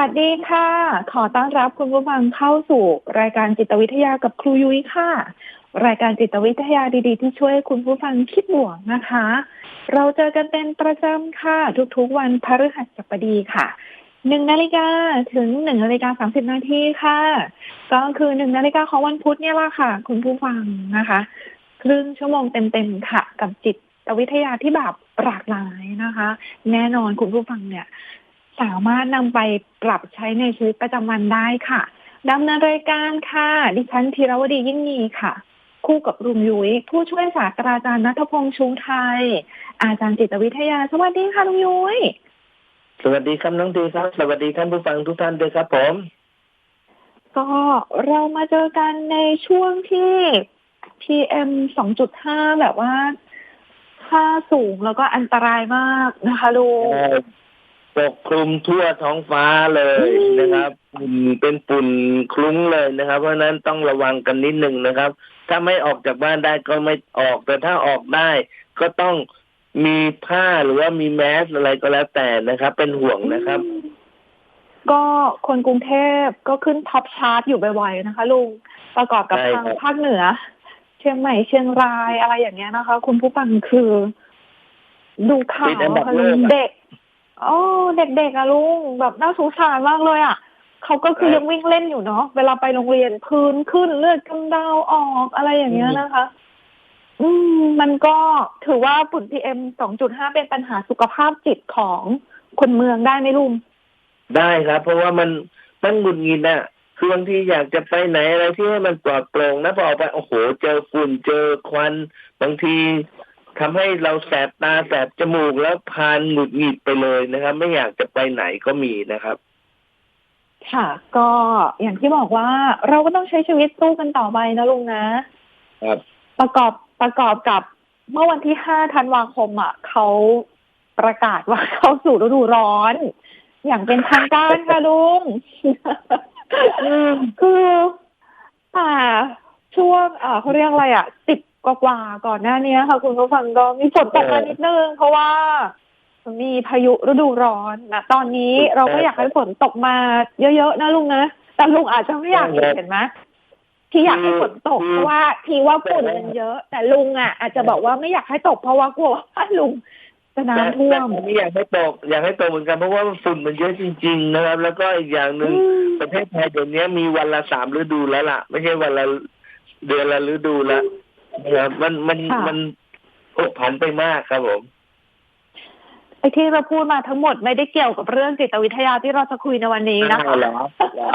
วัสดีค่ะ ขอต้อนรับคุณผู้ฟังเข้าสู่รายการจิตวิทยากับครูยุ้ยค่ะ รายการจิตวิทยาดีๆ ที่ช่วยคุณผู้ฟังคิดบวกนะคะ เราเจอกันเป็นประจำค่ะ ทุกๆวันพฤหัสบดีค่ะหนึ่งนาฬิกาถึงหนึ่งนาฬิกาสามสิบนาทีค่ะ ก็คือหนึ่งนาฬิกาของวันพุธเนี่ยละค่ะ คุณผู้ฟังนะคะ ครึ่งชั่วโมงเต็มๆค่ะ กับจิตวิทยาที่แบบหลากหลายนะคะ แน่นอนคุณผู้ฟังเนี่ย สามารถนำไปปรับใช้ในชีวิตประจำวันได้ค่ะดำเนินรายการค่ะ ดิฉันธีรวดียิ่งมีค่ะ คู่กับรุมยุ้ยผู้ช่วยศาสตราจารย์นัทพงษ์ชูไทย อาจารย์จิตวิทยา สวัสดีค่ะลุงยุ้ยสวัสดีครับน้องทีครับ สวัสดีท่านผู้ฟังทุกท่านด้วยครับผม ก็เรามาเจอกันในช่วงที่ PM 2.5 แบบว่าค่าสูงแล้วก็อันตรายมากนะคะลุง ปกคลุมทั่วท้องฟ้าเลยอืมนะครับฝุ่นเป็นฝุ่นคลุ้งเลยนะครับ เพราะฉะนั้นต้องระวังกันนิดหนึ่งนะครับ ถ้าไม่ออกจากบ้านได้ก็ไม่ออก แต่ถ้าออกได้ก็ต้องมีผ้าหรือว่ามีแมสอะไรก็แล้วแต่นะครับ เป็นห่วงนะครับ ก็คนกรุงเทพก็ขึ้นท็อปชาร์ตอยู่บ่อยๆนะคะลุงประกอบกับใช่ทางครับภาคเหนือ เชียงใหม่เชียงรายอะไรอย่างเงี้ยนะคะ คุณผู้ฟังคือ ดูข่าติวดอันดับค่ะโลลุงกอะเด็ก โอ้เด็กๆอะลุงแบบน่าสงสารมากเลยอะเขาก็คือครับยังวิ่งเล่นอยู่เนาะเวลาไปโรงเรียนพื้นขึ้นเลือดกำเดาออกอะไรอย่างเงี้ยอืมนะคะ อืม มันก็ถือว่าฝุ่น PM 2.5เป็นปัญหาสุขภาพจิตของคนเมืองได้ไหมลุงได้ครับ เพราะว่ามันมันหงุดหงิดอะคือบางทีอยากจะไปไหนอะไรที่ให้มันปลอดโปร่งนะพอออกไปโอ้โห เจอฝุ่นเจอควัน บางที ทำให้เราแสบตาแสบจมูกแล้วพานหงุดหงิดไปเลยนะครับ ไม่อยากจะไปไหนก็มีนะครับ ค่ะ ก็อย่างที่บอกว่าเราก็ต้องใช้ชีวิตสู้กันต่อไปนะลุงนะ ครับ ประกอบประกอบกับเมื่อวันที่5ธันวาคมอะเขาประกาศว่าเข้าสู่ฤดูร้อน อย่างเป็นทางการค่ะลุงคืออ่าช่วงอ่าเขาเรียกอะไรอะสิบ กว่าๆก่อนหน้านี้ค่ะ คุณผู้ฟังก็มีฝนตกมานิดนึง เพราะว่ามีพายุฤดูร้อนนะตอนนี้เราก็อยากให้ฝนตกมาเยอะๆนะลุงนะแต่ลุงอาจจะไม่อยากเห็นเห็นไหมที่อยากให้ฝนตกเพราะว่าทีว่าฝุ่นมันเยอะ แต่ลุงอะอาจจะบอกว่าไม่อยากให้ตกเพราะว่ากลัวว่าลุงจะน้ำท่วมแต่ไม่อยากให้ตกอยากให้ตกเหมือนกันเพราะว่าฝุ่นมันเยอะจริง ๆ นะครับ แล้วก็อีกอย่างหนึ่งอืมประเทศไทยเดี๋ยวนี้มีวันละสามฤดูแล้วล่ะ ไม่ใช่วันละเดือนละฤดูละ นะครับมันมันค่ะ มันผกผันไปมากครับผม ไอ้ที่เราพูดมาทั้งหมดไม่ได้เกี่ยวกับเรื่องจิตวิทยาที่เราจะคุยในวันนี้นะคะ อ้าวเหรอเหรอ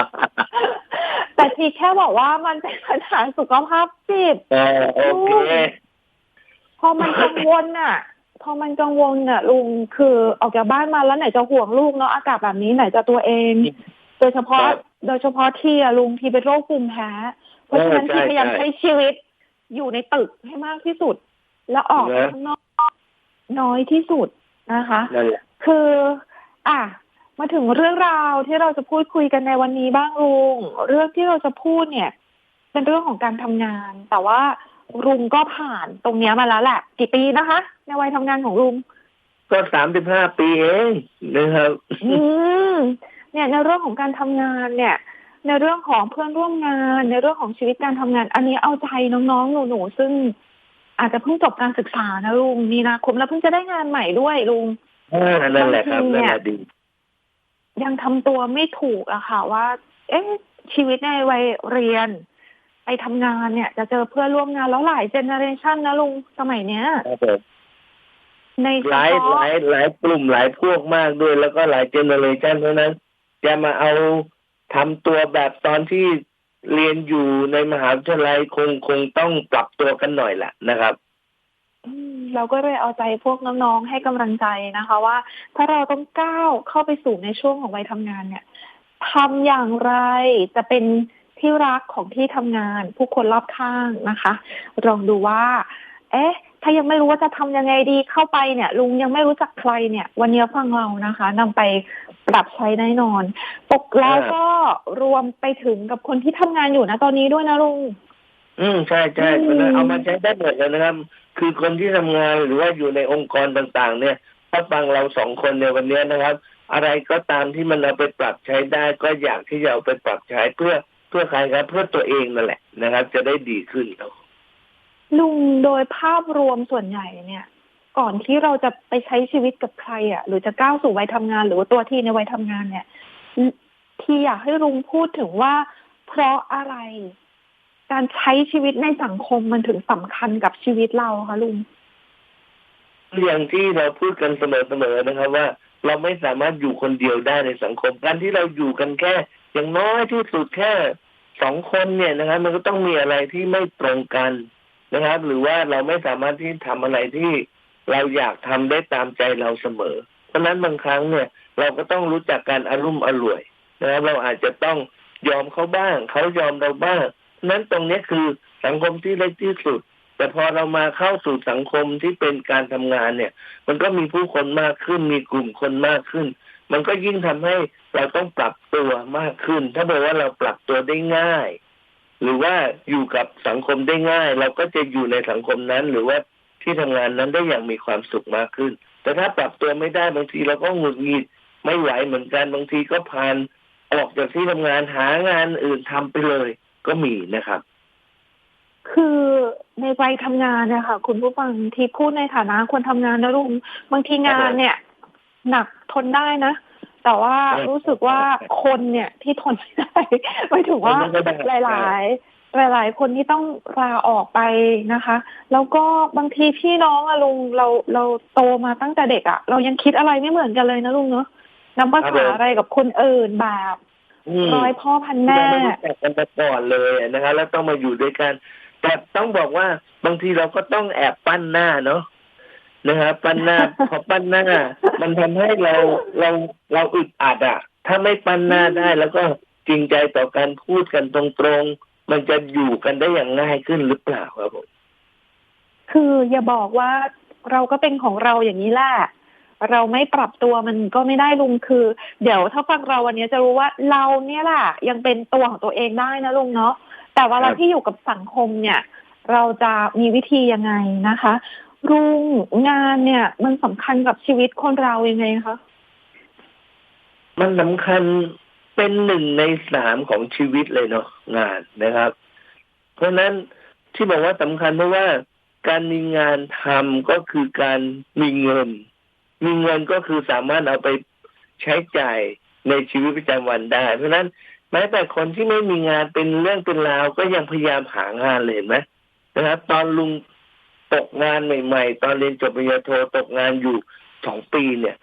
แต่ทีแค่บอกว่ามันเป็นปัญหาสุขภาพจิต เออโอเค พอมันกังวลน่ะ พอมันกังวลน่ะ ลุงคือออกจากบ้านมาแล้วไหนจะห่วงลูกเนาะอากาศแบบนี้ไหนจะตัวเอง โดยเฉพาะ ครับโดยเฉพาะที่อะลุงที่เป็นโรคภูมิแพ้เพราะฉะนั้นเออใช่ที่พยายามใช่ ใช้ชีวิต อยู่ในตึกให้มากที่สุด แล้วออกไปนะข้างนอกน้อยที่สุดนะคะนั่นแหละคือ อะมาถึงเรื่องราวที่เราจะพูดคุยกันในวันนี้บ้างลุงเรื่องที่เราจะพูดเนี่ย เป็นเรื่องของการทำงาน แต่ว่าลุงก็ผ่านตรงเนี้ยมาแล้วแหละกี่ปีนะคะ ในวัยทำงานของลุงก็สามสิบห้าปีเองนะครับ อืมเนี่ยในเรื่องของการทำงานเนี่ย ในเรื่องของเพื่อนร่วมงาน ในเรื่องของชีวิตการทำงาน อันนี้เอาใจน้องๆหนูๆซึ่งอาจจะเพิ่งจบการศึกษานะลุงมีนาคมแล้วเพิ่งจะได้งานใหม่ด้วยลุงอ่านั่นแหละครับบางทีนั่นเนี่ยแหละดียังทำตัวไม่ถูกอะค่ะ ว่า เอ๊ะ ชีวิตในวัยเรียน ไปทำงานเนี่ย จะเจอเพื่อนร่วมงานแล้วหลายเจเนอเรชันนะลุงสมัยเนี้ยครับผมในเฉหลายหพาะลายหลายกลุ่มหลายพวกมากด้วยแล้วก็หลายเจเนอเรชันเพราะฉะนั้นจะมาเอา ทำตัวแบบตอนที่เรียนอยู่ในมหาวิทยาลัยคงคงต้องปรับตัวกันหน่อยแหละนะครับเราก็เลยเอาใจพวกน้องๆให้กำลังใจนะคะ ว่า ถ้าเราต้องก้าวเข้าไปสู่ในช่วงของวัยทำงานเนี่ยทำอย่างไรจะเป็นที่รักของที่ทำงาน ผู้คนรอบข้างนะคะลองดูว่า เอ๊ะ ถ้ายังไม่รู้ว่าจะทำยังไงดีเข้าไปเนี่ย ลุงยังไม่รู้จักใครเนี่ย วันนี้ฟังเรานะคะนำไป ปรับใช้แน่นอนปกแล้วก็รวมไปถึงกับคนที่ทำงานอยู่นะตอนนี้ด้วยนะลุงอืมใช่ใช่อืมเอามาใช้ได้หมดเลยนะครับ คือคนที่ทำงานหรือว่าอยู่ในองค์กรต่างๆ เนี่ยถ้าฟังเราสองคนในวันนี้นะครับ อะไรก็ตามที่มันเอาไปปรับใช้ได้ ก็อยากที่จะเอาไปปรับใช้เพื่อเพื่อใครครับ เพื่อตัวเองนั่นแหละนะครับ จะได้ดีขึ้นครับลุงโดยภาพรวมส่วนใหญ่เนี่ย ก่อนที่เราจะไปใช้ชีวิตกับใครอะ หรือจะก้าวสู่วัยทำงาน หรือว่าตัวที่ในวัยทำงานเนี่ย ที่อยากให้ลุงพูดถึงว่า เพราะอะไร การใช้ชีวิตในสังคมมันถึงสำคัญกับชีวิตเราคะลุงอย่างที่เราพูดกันเสมอๆนะครับว่า เราไม่สามารถอยู่คนเดียวได้ในสังคม การที่เราอยู่กันแค่ อย่างน้อยที่สุดแค่สองคนเนี่ยนะครับ มันก็ต้องมีอะไรที่ไม่ตรงกันนะครับ หรือว่าเราไม่สามารถที่ทำอะไรที่ เราอยากทำได้ตามใจเราเสมอ เพราะนั้นบางครั้งเนี่ย เราก็ต้องรู้จักการอารุ่มอร่วยนะครับเราอาจจะต้องยอมเขาบ้าง เขายอมเราบ้างเพราะนั้นตรงนี้คือสังคมที่เล็กที่สุด แต่พอเรามาเข้าสู่สังคมที่เป็นการทำงานเนี่ย มันก็มีผู้คนมากขึ้น มีกลุ่มคนมากขึ้น มันก็ยิ่งทำให้เราต้องปรับตัวมากขึ้น ถ้าบอกว่าเราปรับตัวได้ง่าย หรือว่าอยู่กับสังคมได้ง่าย เราก็จะอยู่ในสังคมนั้นหรือว่า ที่ทำงานนั้นได้อย่างมีความสุขมากขึ้น แต่ถ้าปรับตัวไม่ได้บางทีเราก็หงุดหงิดไม่ไหวเหมือนกันบางทีก็พานออกจากที่ทำงานหางานอื่นทำไปเลย ก็มีนะครับ คือในวัยทำงานเนี่ยค่ะคุณผู้ฟังที่พูดในฐานะคนทำงานนะลุงบางทีงานเนี่ย หนักทนได้นะแต่ว่าใช่รู้สึกว่าคนเนี่ยที่ทนไม่ได้หมายถึงว่าทนไม่ได้หลายๆ หลาย ๆ คนที่ต้องลาออกไปนะคะ แล้วก็บางทีพี่น้องอะลุงเราเราโตมาตั้งแต่เด็กอะเรายังคิดอะไรไม่เหมือนกันเลยนะลุงเนาะน้ำภาษาอะไรกับคนอื่นแบบอืมร้อยพ่อพันแม่แม่ไม่รู้จักกันมาก่อนเลยนะครับแล้วต้องมาอยู่ด้วยกัน แต่ต้องบอกว่าบางทีเราก็ต้องแอบปั้นหน้าเนาะนะครับปั้นหน้าพอปั้นหน้า มันทำให้เราเราเราอึดอัดอะ ถ้าไม่ปั้นหน้าได้ แล้วก็จริงใจต่อการพูดกันตรงๆ มันจะอยู่กันได้อย่างง่ายขึ้นหรือเปล่าครับผมคืออย่าบอกว่าเราก็เป็นของเราอย่างนี้แหละเราไม่ปรับตัวมันก็ไม่ได้ลุงคือ เดี๋ยวถ้าฟังเราวันนี้จะรู้ว่าเราเนี่ยแหละยังเป็นตัวของตัวเองได้นะลุงเนาะแต่เวลาครับที่อยู่กับสังคมเนี่ย เราจะมีวิธียังไงนะคะลุงงานเนี่ย มันสำคัญกับชีวิตคนเรายังไงคะมันสำคัญ เป็นหนึ่งในสามของชีวิตเลยเนาะงานนะครับ เพราะฉะนั้นที่บอกว่าสำคัญเพราะว่าการมีงานทำก็คือการมีเงิน มีเงินก็คือสามารถเอาไปใช้จ่ายในชีวิตประจำวันได้ เพราะฉะนั้นแม้แต่คนที่ไม่มีงานเป็นเรื่องเป็นราวก็ยังพยายามหางานเลยเห็นไหมนะครับ ตอนลุงตกงานใหม่ ๆ ตอนเรียนจบปริญญาโทตกงานอยู่สองปีเนี่ย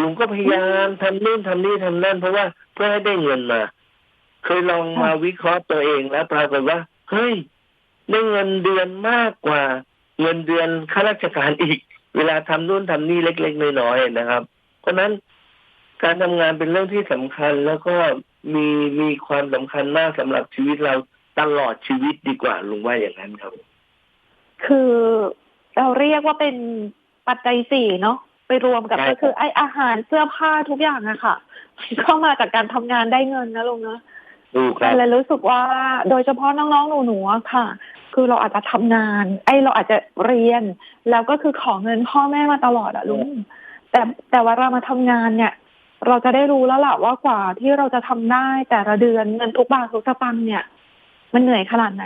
ลุงก็พยายามทำนู่นทำนี่ทำนั่นเพราะว่าเพื่อให้ได้เงินมา เคยลองมาวิเคราะห์ตัวเองแล้วปรากฏว่า เฮ้ยได้เงินเดือนมากกว่า เงินเดือนข้าราชการอีก เวลาทำนู่นทำนี่เล็กๆน้อยๆนะครับ เพราะฉะนั้นการทำงานเป็นเรื่องที่สำคัญแล้วก็มีมีความสำคัญมากสำหรับชีวิตเราตลอดชีวิตดีกว่าลุงว่าอย่างนั้นครับ คือเราเรียกว่าเป็นปัจจัยสี่เนาะ ไปรวมกับใช่ก็คือไออาหารเสื้อผ้าทุกอย่างอะค่ะเข้ามาจากการทำงานได้เงินนะลุงเนาะดูครับเลยรู้สึกว่าโดยเฉพาะน้องๆหนูๆอะค่ะ คือเราอาจจะทำงาน ไอเราอาจจะเรียน แล้วก็คือขอเงินพ่อแม่มาตลอดอะลุงแต่แต่ว่าเรามาทำงานเนี่ย เราจะได้รู้แล้วล่ะว่ากว่าที่เราจะทำได้แต่ละเดือนเงินทุกบาททุกสตางค์เนี่ย มันเหนื่อยขนาดไหน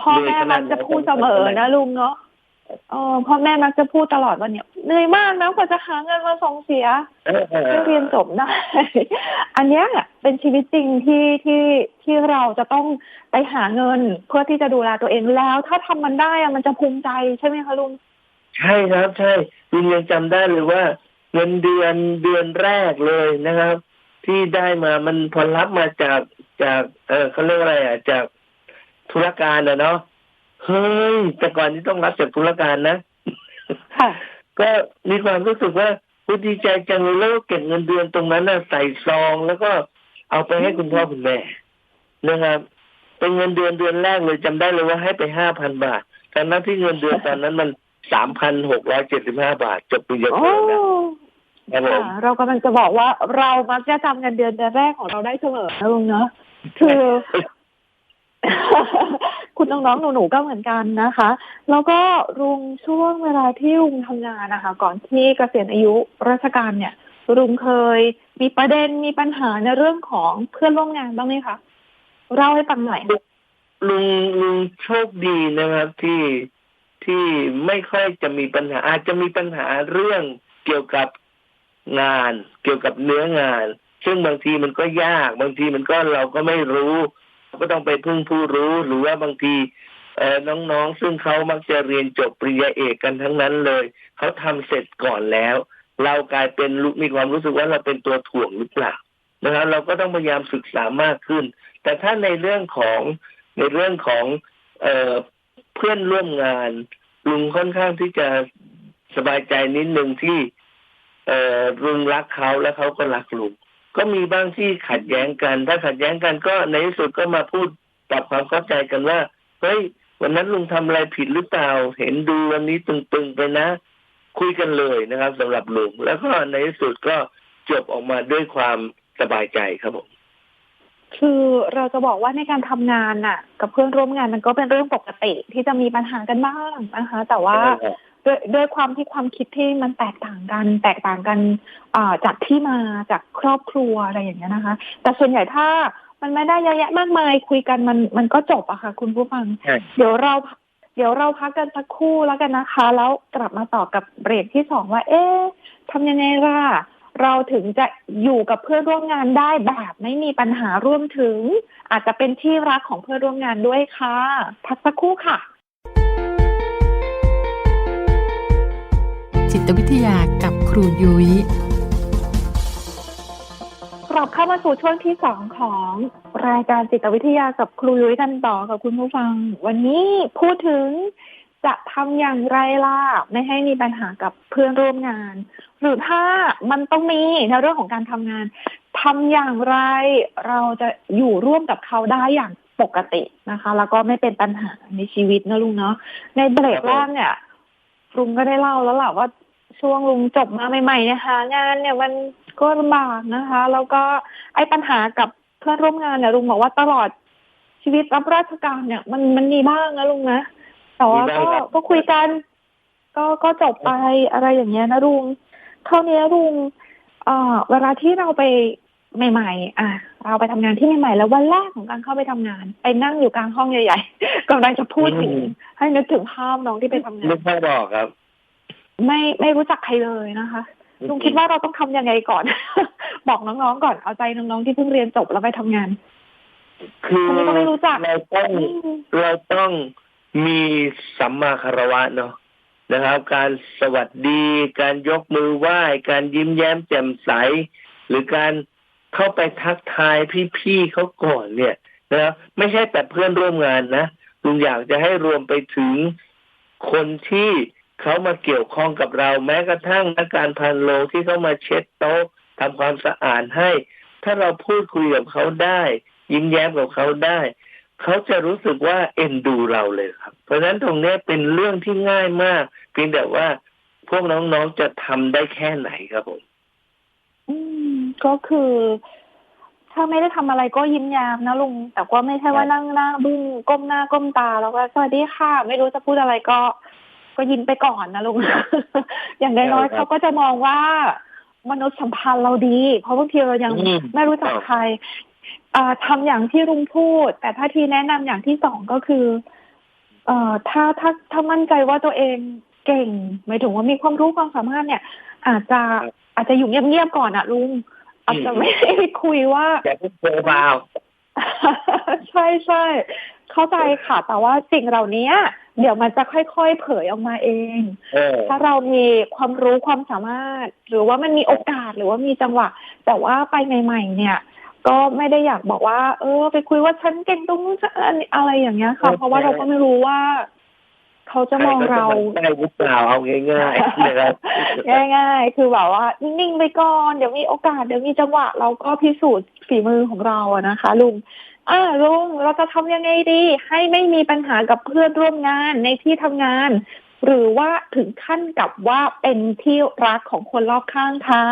พ่อแม่มักจะพูดเสมอนะลุงเนาะ เออพ่อแม่มักจะพูดตลอดว่าเนี่ยเหนื่อยมากนะกว่าจะหาเงินมาส่งเสียให้เรียนจบได้ อันเนี้ยเป็นชีวิตจริงที่ที่ที่เราจะต้องไปหาเงินเพื่อที่จะดูแลตัวเองแล้ว ถ้าทำมันได้อะมันจะภูมิใจใช่ไหมคะลุงใช่ครับ ใช่ลุงยังจำได้เลยว่า เงินเดือนเดือนแรกเลยนะครับ ที่ได้มามันพอรับมาจากจากเออเขาเรียกว่าอะไรอะจากธุรการอะเนาะ เฮ้ยแต่ก่อนที่ต้องรับจากธุรการนะค่ะก็มีความรู้สึกว่าพูดีใจจังเลยแล้วก็เก็บเงินเดือนตรงนั้นน่ะใส่ซองแล้วก็เอาไปให้คุณพ่อคุณแม่นะครับเป็นเงินเดือนเดือนแรกเลยจำได้เลยว่าให้ไปห้าพันบาทตอนนั้นที่เงินเดือนตอนนั้นมันสามพันหกร้อยเจ็ดสิบห้าบาทจบปริญญาโอ้โทนะครับผมค่ะเรากำลังจะบอกว่าเรามักจะจำเงินเดือนเดือนแรกของเราได้เสมอนะลุงเนาะคือ คุณน้องๆหนูๆก็เหมือนกันนะคะ แล้วก็ลุงช่วงเวลาที่ลุงทำงานนะคะ ก่อนที่เกษียณอายุราชการเนี่ยลุงเคยมีประเด็นมีปัญหาในเรื่องของเพื่อนร่วมงานบ้างไหมคะเล่าให้ฟังหน่อยลุงลุงโชคดีนะครับที่ที่ไม่ค่อยจะมีปัญหา อาจจะมีปัญหาเรื่องเกี่ยวกับงาน เกี่ยวกับเนื้องาน ซึ่งบางทีมันก็ยาก บางทีมันก็เราก็ไม่รู้ ก็ต้องไปพึ่งผู้รู้หรือว่าบางทีน้องๆ ซึ่งเขามักจะเรียนจบปริญญาเอกกันทั้งนั้นเลย เขาทำเสร็จก่อนแล้ว เรากลายเป็นมีความรู้สึกว่าเราเป็นตัวถ่วงหรือเปล่านะครับเราก็ต้องพยายามศึกษามากขึ้น แต่ถ้าในเรื่องของในเรื่องของเออเพื่อนร่วมงานลุงค่อนข้างที่จะสบายใจนิดนึงที่เอ่อลุงรักเขาและเขาก็รักลุง ก็มีบ้างที่ขัดแย้งกัน ถ้าขัดแย้งกันก็ในที่สุดก็มาพูดปรับความเข้าใจกันว่าเฮ้ยวันนั้นลุงทำอะไรผิดหรือเปล่า เห็นดูวันนี้ตึงๆไปนะ คุยกันเลยนะครับสำหรับลุงแล้วก็ในที่สุดก็จบออกมาด้วยความสบายใจครับผมคือเราจะบอกว่าในการทำงานน่ะ กับเพื่อนร่วมงานมันก็เป็นเรื่องปกติที่จะมีปัญหากันบ้างนะคะ แต่ว่า ด้วยด้วยความที่ความคิดที่มันแตกต่างกัน แตกต่างกันอ่าจากที่มาจากครอบครัวอะไรอย่างเงี้ยนะคะ แต่ส่วนใหญ่ถ้ามันไม่ได้เยอะแยะมากมายคุยกันมันมันก็จบอะค่ะ คุณผู้ฟังใช่เดี๋ยวเราเดี๋ยวเราพักกันสักครู่แล้วกันนะคะ แล้วกลับมาต่อกับเบรกที่สองว่า เอ๊ะทำยังไงล่ะเราถึงจะอยู่กับเพื่อนร่วมงานได้แบบไม่มีปัญหารวมถึง อาจจะเป็นที่รักของเพื่อนร่วมงานด้วยค่ะพักสักครู่ค่ะ จิตวิทยากับครูยุย้ยกลับเข้ามาสู่ช่วงที่สองของรายการจิตวิทยากับครูยุ้ยกันต่อกับคุณผู้ฟัง วันนี้พูดถึงจะทำอย่างไรล่ะไม่ให้มีปัญหากับเพื่อนร่วมงาน หรือถ้ามันต้องมีในเรื่องของการทำงานทำอย่างไรเราจะอยู่ร่วมกับเขาได้อย่างปกตินะคะ แล้วก็ไม่เป็นปัญหาในชีวิตนะลุงเนาะในเบรกแรกเนี่ยลุงก็ได้เล่าแล้วล่ะว่า ช่วงลุงจบมาใหม่ๆเนี่ยหางานเนี่ยมันก็ลำบากนะคะ แล้วก็ไอ้ปัญหากับเพื่อนร่วมงานเนี่ยลุงบอกว่าตลอดชีวิตรับราชการเนี่ย มันมันมีบ้างนะลุงนะแต่ว่ามีบ้างก็ครับก็คุยกัน ก็ก็จบไปอะไรอย่างเงี้ยนะลุงคราวนี้ลุงเอ่อเวลาที่เราไปใหม่ ๆ อะ เราไปทำงานที่ใหม่ๆ แล้ววันแรกของการเข้าไปทำงาน ไปนั่งอยู่กลางห้องใหญ่ๆกำลังจะพูดถึงให้นึกถึงภาพน้องที่ไปทำงานไม่ค่อยบอกครับ ไม่ไม่รู้จักใครเลยนะคะลุงคิดว่าเราต้องทำยังไงก่อน บอกน้องๆก่อนเอาใจน้องๆที่เพิ่งเรียนจบแล้วไปทำงาน คือคนนี้ก็ไม่รู้จักเราต้องอืมเราต้องมีสัมมาคารวะเนาะนะครับ การสวัสดี การยกมือไหว้ การยิ้มแย้มแจ่มใส หรือการเข้าไปทักทายพี่ๆเขาก่อนเนี่ยนะครับไม่ใช่แต่เพื่อนร่วมงานนะลุงอยากจะให้รวมไปถึงคนที่ เขามาเกี่ยวข้องกับเราแม้กระทั่งนักการพันโลงที่เขามาเช็ดโต๊ะทำความสะอาดให้ ถ้าเราพูดคุยกับเขาได้ ยิ้มแย้มกับเขาได้ เขาจะรู้สึกว่าเอ็นดูเราเลยครับ เพราะฉะนั้นตรงเนี้ยเป็นเรื่องที่ง่ายมาก เพียงแต่ว่าพวกน้องๆจะทำได้แค่ไหนครับผม อืม ก็คือถ้าไม่ได้ทำอะไรก็ยิ้มแย้มนะลุง แต่ก็ไม่ใช่ว่านั่งหน้าบึ้งก้มหน้าก้มตาแล้วก็สวัสดีค่ะ ไม่รู้จะพูดอะไรก็ ก็ยิ้มไปก่อนนะลุง อย่างน้อยๆใช่ครับเขาก็จะมองว่ามนุษยสัมพันธ์เราดี เพราะบางทีเรายังอืมไม่รู้จักใครอ่าทำอย่างที่ลุงพูด แต่ถ้าทีแนะนำอย่างที่สองก็คือ เอ่อถ้าถ้าถ้ามั่นใจว่าตัวเองเก่งหมายถึงว่ามีความรู้ความสามารถเนี่ย อาจจะอาจจะอยู่เงียบๆก่อนอะลุงอาจจะไม่ได้คุยว่าแต่พวกโปรบาวใช่ใช่เข้าใจค่ะ แต่ว่าสิ่งเหล่านี้ เดี๋ยวมันจะค่อยๆ เผยออกมาเองเออถ้าเรามีความรู้ความสามารถ หรือว่ามันมีโอกาสหรือว่ามีจังหวะ แต่ว่าไปใหม่ ๆ เนี่ย ก็ไม่ได้อยากบอกว่า เออ ไปคุยว่าฉันเก่งตรงนู้นฉันอันนี้อะไรอย่างเงี้ยค่ะโอเคเพราะว่าเราก็ไม่รู้ว่า เขาจะมองเราใช่หรือเปล่าเอาง่ายๆนะครับง่าย ๆ คือแบบว่า นิ่งๆไปก่อนเดี๋ยวมีโอกาสเดี๋ยวมีจังหวะ เราก็พิสูจน์ฝีมือของเราอะนะคะ ลุง อ่าลุงเราจะทำยังไงดี ให้ไม่มีปัญหากับเพื่อนร่วมงานในที่ทำงาน หรือว่าถึงขั้นกับว่าเป็นที่รักของคนรอบข้างค่ะ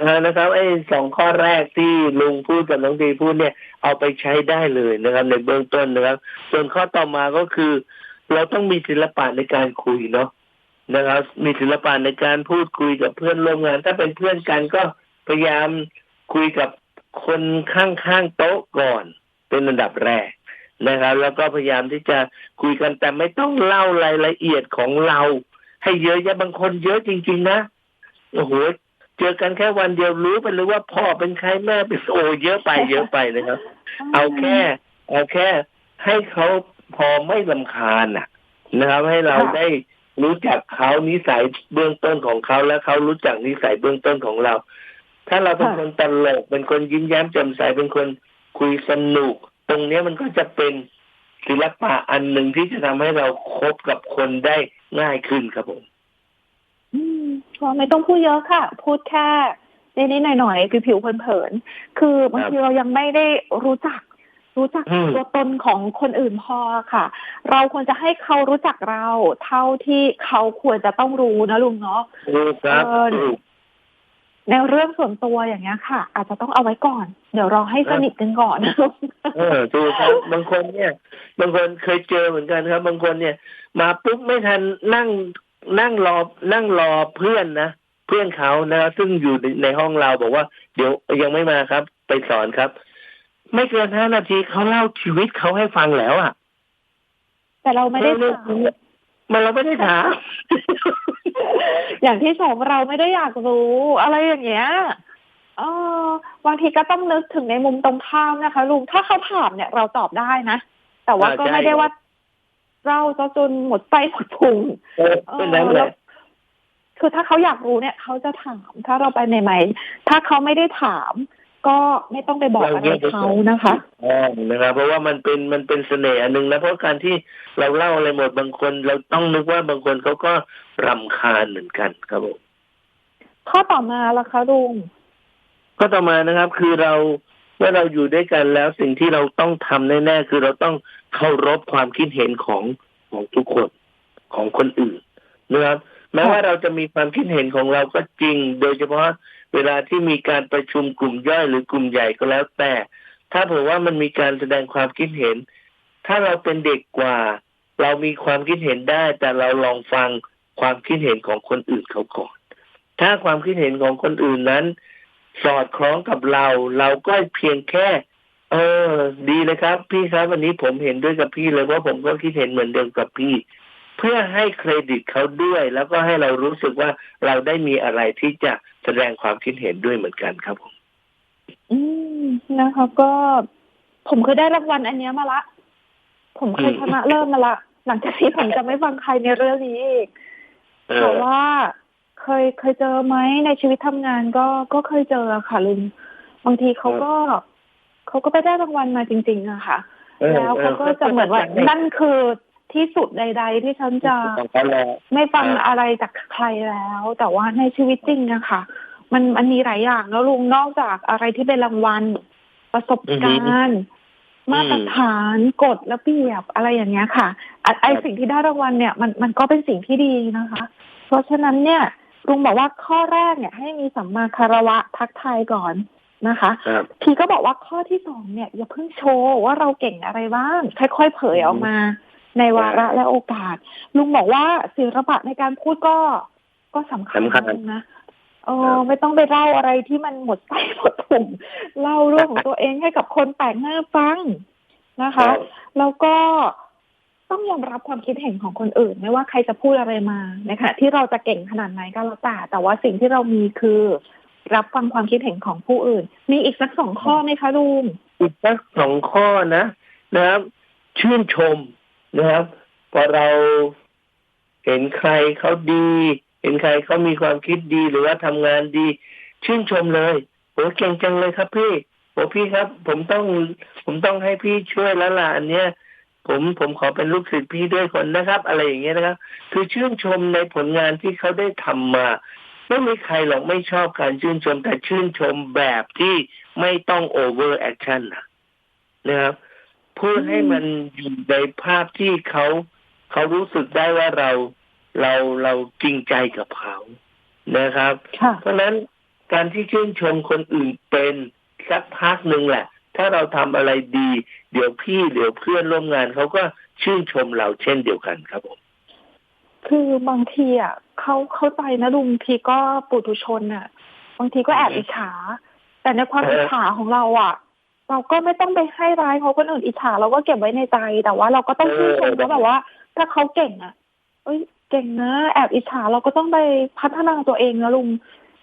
อ่านะครับไอ้สองข้อแรกที่ลุงพูดกับน้องดีพูดเนี่ย เอาไปใช้ได้เลยนะครับ ในเบื้องต้นนะครับ ส่วนข้อต่อมาก็คือ เราต้องมีศิลปะในการคุยเนาะนะครับ มีศิลปะในการพูดคุยกับเพื่อนร่วมงาน ถ้าเป็นเพื่อนกันก็พยายามคุยกับ คนข้างๆโต๊ะก่อนเป็นอันดับแรกนะครับ แล้วก็พยายามที่จะคุยกันแต่ไม่ต้องเล่ารายละเอียดของเรา ให้เยอะแยะบางคนเยอะจริง ๆ นะโอ้โหเจอกันแค่วันเดียวรู้ไปเลยว่าพ่อเป็นใครแม่เป็นโอเยอะไปเยอะไปนะครับ เอาแค่เอาแค่ ให้เขาพอไม่ลำคาญน่ะ นะครับ ให้เราได้รู้จักเขานิสัยเบื้องต้นของเขาและเขารู้จักนิสัยเบื้องต้นของเรา ถ้าเราเป็นคนตลกเป็นคนยิ้มแย้มแจ่มใสเป็นคนคุยสนุก ตรงเนี้ยมันก็จะเป็นศิลปะอันหนึ่งที่จะทำให้เราคบกับคนได้ง่ายขึ้นครับผมอืมก็ไม่ต้องพูดเยอะค่ะ พูดแค่นิดๆหน่อยๆผิวๆเผินๆคือบางทีเรายังไม่ได้รู้จักรู้จักอืมตัวตนของคนอื่นพอค่ะ เราควรจะให้เขารู้จักเรา เท่าที่เขาควรจะต้องรู้นะลุงเนาะถูกครับเออถูก ในเรื่องส่วนตัวอย่างเงี้ยค่ะ อาจจะต้องเอาไว้ก่อน เดี๋ยวรอให้สนิทกันก่อนนะลุงเออถูกครับบางคนเนี่ย บางคนเคยเจอเหมือนกันครับ บางคนเนี่ย มาปุ๊บไม่ทันนั่งนั่งรอนั่งรอเพื่อนนะเพื่อนเขานะครับซึ่งอยู่ในในห้องเราบอกว่า เดี๋ยวยังไม่มาครับ ไปสอนครับ ไม่เกินห้านาทีเขาเล่าชีวิตเขาให้ฟังแล้วอะ แต่เราไม่ได้เออถามมันเราไม่ได้ถาม อย่างที่สองเราไม่ได้อยากรู้ อะไรอย่างเงี้ยเออบางทีก็ต้องนึกถึงในมุมตรงข้ามนะคะลุงถ้าเขาถามเนี่ยเราตอบได้นะ แต่ว่าอ่าก็ใช่ไม่ได้ว่า เราจะจนหมดไส้หมดพุงเออเป็นนั้นแหละคือถ้าเขาอยากรู้เนี่ย เขาจะถามถ้าเราไปใหม่ๆถ้าเขาไม่ได้ถาม ก็ไม่ต้องไปบอกอะไรเขานะคะอ๋อนะครับ เพราะว่ามันเป็นมันเป็นเสน่ห์อันหนึ่งนะเพราะการที่เราเล่าอะไรหมดบางคน เราต้องนึกว่าบางคนเขาก็รำคาญเหมือนกันครับผมข้อต่อมาล่ะคะลุงก็ต่อมานะครับ คือเราเมื่อเราอยู่ด้วยกันแล้วสิ่งที่เราต้องทำแน่ๆคือเราต้องเคารพความคิดเห็นของของทุกคนของคนอื่นนะครับ แม้ว่าเราจะมีความคิดเห็นของเราก็จริง โดยเฉพาะเวลาที่มีการประชุมกลุ่มย่อยหรือกลุ่มใหญ่ก็แล้วแต่ ถ้าเผื่อว่ามันมีการแสดงความคิดเห็น ถ้าเราเป็นเด็กกว่า เรามีความคิดเห็นได้ แต่เราลองฟังความคิดเห็นของคนอื่นเขาก่อน ถ้าความคิดเห็นของคนอื่นนั้น สอดคล้องกับเรา เราก็เพียงแค่ เออ ดีเลยครับ พี่ครับวันนี้ผมเห็นด้วยกับพี่เลยว่าผมก็คิดเห็นเหมือนเดิมกับพี่ เพื่อให้เครดิตเขาด้วย แล้วก็ให้เรารู้สึกว่าเราได้มีอะไรที่จะแสดงความคิดเห็นด้วยเหมือนกันครับผมอืมนะคะก็ผมเคยได้รางวัลอันเนี้ยมาละ ผมเคยชนะเลิศมาละ หลังจากที่ผมจะไม่ฟังใครในเรื่องนี้อีกเอแต่อว่าเคยเคยเจอไหมในชีวิตทำงานก็ก็เคยเจอค่ะลุงบางทีเขาก็เขาก็ไปได้รางวัลมาจริง ๆอะค่ะออแล้วเขาก็จะเหมือนว่านั่นคือ ที่สุดใด ๆ ที่ฉันจะของเขาแล้วไม่ฟังอ่าอะไรจากใครแล้ว แต่ว่าในชีวิตจริงอะค่ะมันมันมีหลายอย่างแล้วลุงนอกจากอะไรที่เป็นรางวัล ประสบการณ์มาตรฐานกฎระเบียบอะไรอย่างเงี้ยค่ะอะไอสิ่งที่ได้รางวัลเนี่ยมันมันก็เป็นสิ่งที่ดีนะคะ เพราะฉะนั้นเนี่ยลุงบอกว่าข้อแรกเนี่ย ให้มีสัมมาคารวะทักทายก่อนนะคะครับทีก็บอกว่าข้อที่สองเนี่ยอย่าเพิ่งโชว์ว่าเราเก่งอะไรบ้างค่อยๆเผยออกมา ในวาระและโอกาส ลุงบอกว่าศิลปะในการพูดก็ก็สำคัญสำคัญนะลุงนะเออไม่ต้องไปเล่าอะไรที่มันหมดไส้หมดถุงเล่าเรื่องของตัวเองให้กับคนแปลกหน้าฟังนะคะ แล้วก็ต้องยอมรับความคิดเห็นของคนอื่น ไม่ว่าใครจะพูดอะไรมาในขณะที่เราจะเก่งขนาดไหนก็แล้วแต่แต่ว่าสิ่งที่เรามีคือ รับฟังความคิดเห็นของผู้อื่น มีอีกสักสองข้อไหมคะลุงอีกสักสองข้อนะนะครับ ชื่นชม นะครับ พอเราเห็นใครเขาดี เห็นใครเขามีความคิดดีหรือว่าทำงานดี ชื่นชมเลยโหเก่งจังเลยครับพี่โหพี่ครับ ผมต้องผมต้องให้พี่ช่วยแล้วล่ะอันเนี้ยผมผมขอเป็นลูกศิษย์พี่ด้วยคนนะครับ อะไรอย่างเงี้ยนะครับ คือชื่นชมในผลงานที่เขาได้ทำมาไม่มีใครหรอกไม่ชอบการชื่นชมแต่ชื่นชมแบบที่ไม่ต้องโอเวอร์แอคชั่นนะครับ เพื่อให้มันอยู่ในภาพที่เขาเขารู้สึกได้ว่าเราเราเราจริงใจกับเขานะครับค่ะเพราะฉะนั้นการที่ชื่นชมคนอื่นเป็นสักพักหนึ่งแหละ ถ้าเราทำอะไรดี เดี๋ยวพี่เดี๋ยวเพื่อนร่วมงานเขาก็ชื่นชมเราเช่นเดียวกันครับผมคือบางทีอะเขาเข้าใจนะลุงทีก็ปุถุชนอะ บางทีก็แอบอิจฉา แต่ในความเอออิอิจฉาของเราอะ เราก็ไม่ต้องไปให้ร้ายเขาคนอื่นอิจฉาเราก็เก็บไว้ในใจ แต่ว่าเราก็ต้องชื่นชมเขาแบบว่า ถ้าเขาเก่งอะ เอ้ยเก่งนะแอบอิจฉาเราก็ต้องไปพัฒนาตัวเองนะลุง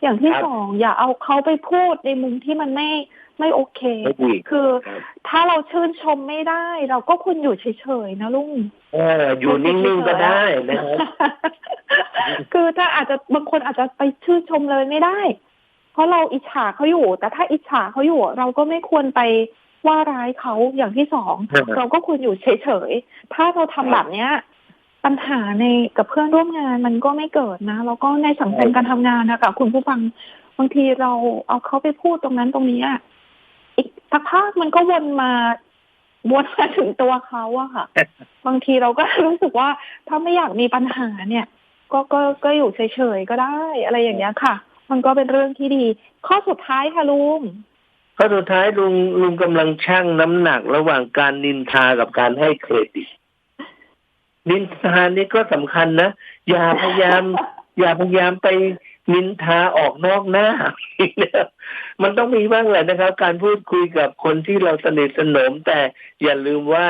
อย่างที่ครับสองอย่าเอาเขาไปพูดในมุมที่มันไม่ไม่โอเคไม่ดีคือครับถ้าเราชื่นชมไม่ได้ เราก็ควรอยู่เฉยๆนะลุงเอออยู่นิ่งๆก็ได้นะครับคือถ้าอาจจะบางคนอาจจะไปชื่นชมเลยไม่ได้ เพราะเราอิจฉาเขาอยู่ แต่ถ้าอิจฉาเขาอยู่ เราก็ไม่ควรไปว่าร้ายเขาอย่างที่สองครับเราก็ควรอยู่เฉยๆถ้าเราทำแบบเนี้ย ปัญหาในกับเพื่อนร่วมงานมันก็ไม่เกิดนะแล้วก็ในสังคมการทำงานนะคะคุณผู้ฟังบางทีเราเอาเขาไปพูดตรงนั้นตรงนี้อะอีกสักพักมันก็วนมาวนมาถึงตัวเขาอะค่ะ บางทีเราก็รู้สึกว่าถ้าไม่อยากมีปัญหาเนี่ย ก็ก็ก็อยู่เฉยๆก็ได้ อะไรอย่างเงี้ยค่ะ มันก็เป็นเรื่องที่ดี ข้อสุดท้ายค่ะลุงข้อสุดท้ายลุงลุงกำลังชั่งน้ำหนักระหว่างการนินทากับการให้เครดิต นินทานี่ก็สำคัญนะ อย่าพยายาม อย่าพยายามไปนินทาออกนอกหน้า มันต้องมีบ้างแหละนะครับ การพูดคุยกับคนที่เราสนิทสนม แต่อย่าลืมว่า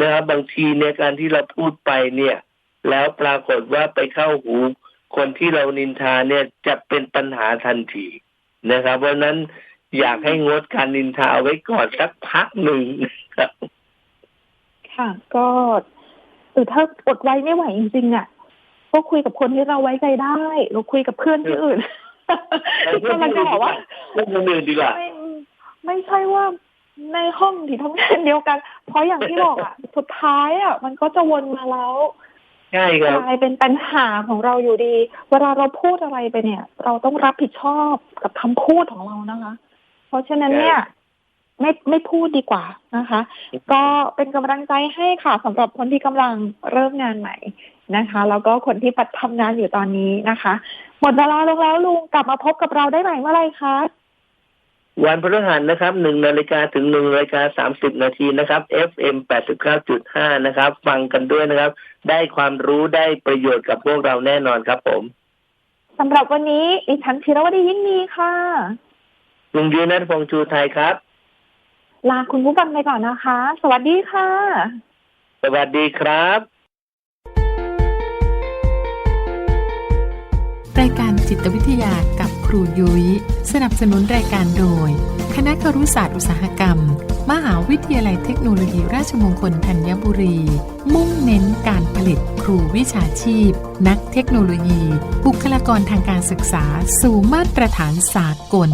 นะครับบางทีเนี่ยการที่เราพูดไปเนี่ย แล้วปรากฏว่าไปเข้าหู คนที่เรานินทาเนี่ยจะเป็นปัญหาทันทีนะครับ เพราะฉะนั้นอยากให้งดการนินทาเอาไว้ก่อนสักพักหนึ่งนะครับ ค่ะ ก็หรือถ้าอดไว้ไม่ไหวจริงๆอะก็คุยกับคนที่เราไว้ใจได้ เราคุยกับเพื่อนที่อื่นก็มันจะบอกว่าเรื่องอื่นดีกว่าไม่ไม่ใช่ว่าในห้องที่ทำงานเดียวกัน เพราะอย่างที่บอกอะ สุดท้ายอะ มันก็จะวนมาแล้ว ใช่คกรับลายเป็นปัญหาของเราอยู่ดี เวลาเราพูดอะไรไปเนี่ย เราต้องรับผิดชอบกับคำพูดของเรานะคะ เพราะฉะนั้นเนี่ยไม่ไม่พูดดีกว่านะคะ ก็เป็นกำลังใจให้ค่ะสำหรับคนที่กำลังเริ่มงานใหม่นะคะ แล้วก็คนที่ปัดทำงานอยู่ตอนนี้นะคะ หมดเวลาลงแล้วลุงกลับมาพบกับเราได้ใหม่เมื่อไหรคะ วันพฤหัสนะครับหนึ่งนาฬิกาถึงหนึ่งนาฬิกาสามสิบนาทีนะครับ FM แปดสิบเก้าจุดห้านะครับ ฟังกันด้วยนะครับ ได้ความรู้ได้ประโยชน์กับพวกเราแน่นอนครับผมสำหรับวันนี้ดิฉันธีรวดียิ่งมีค่ะลุงยืนนัทพงษ์ชูไทยครับ ลาคุณผู้ฟังไปก่อนนะคะ สวัสดีค่ะ สวัสดีครับ รายการจิตวิทยากับ ครูยุย้ย สนับสนุนรายการโดย คณะครุศาสตร์อุตสาหกรรม มหาวิทยาลัยเทคโนโลยีราชมงคลธัญบุรี มุ่งเน้นการผลิตครูวิชาชีพ นักเทคโนโลยี บุคลากรทางการศึกษา สู่มาตรฐานสากล